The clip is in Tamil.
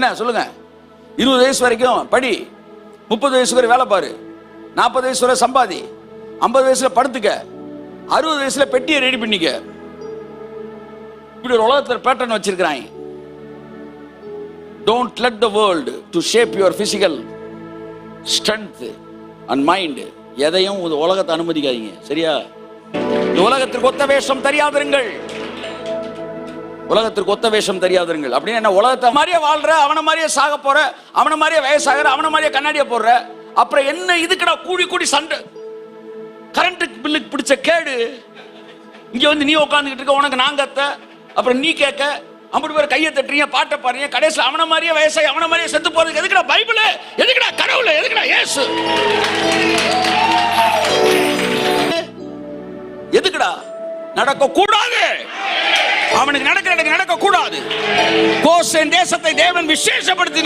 என்ன சொல்லுங்க. இருபது வயசு வரைக்கும் படி முப்பது வயசு வரை வேலை பாரு நாற்பது வயசு வரை சம்பாதி ஐம்பது வயசுல படுத்துக்க அறுபது வயசுல பெட்டியை ரெடி பண்ணிக்க. இப்படி ஒரு உலகத்தில் பேட்டர்ன் வச்சிருக்கிறாங்க. Don't let the world to shape your physical strength and mind எதையும் உலகத்தை அனுமதிக்காதீங்க. சரியா? இந்த உலகத்திற்கு ஒத்த வேஷம் தெரியாதிருங்கள். உலகத்திற்கு ஒத்த வேஷம் தெரியாதுங்கள் அப்படின்னு என்ன உலகத்தை மாதிரியே வாழ்ற அவனை மாதிரியே சாக போற அவனை மாதிரியே வயசாகிற அவனை மாதிரியே கண்ணாடியை போடுற. அப்புறம் என்ன இதுக்குடா கூடி கூடி சண்டை? கரண்ட் பில்லுக்கு பிடிச்ச கேடு. இங்க வந்து நீ உட்காந்துக்கிட்டு இருக்க உனக்கு நான் கத்த. அப்புறம் நீ கேட்க ஐம்பது பேர் கையை தட்டுறீங்க பாட்டை பாருங்க கடைசியில் அவன மாதிரியே வயசாகி அவன மாதிரியே செத்து போறதுக்கு எதுக்குடா பைபிள்? எதுக்குடா கடவுள்? எதுக்குடா ஏசு எதுக்குடா? நடக்க கூடாது அவனுக்கு நடக்க எனக்கு நடக்க கூடாது கோசேன் தேசத்தை தேவன் விசேஷப்படுத்தி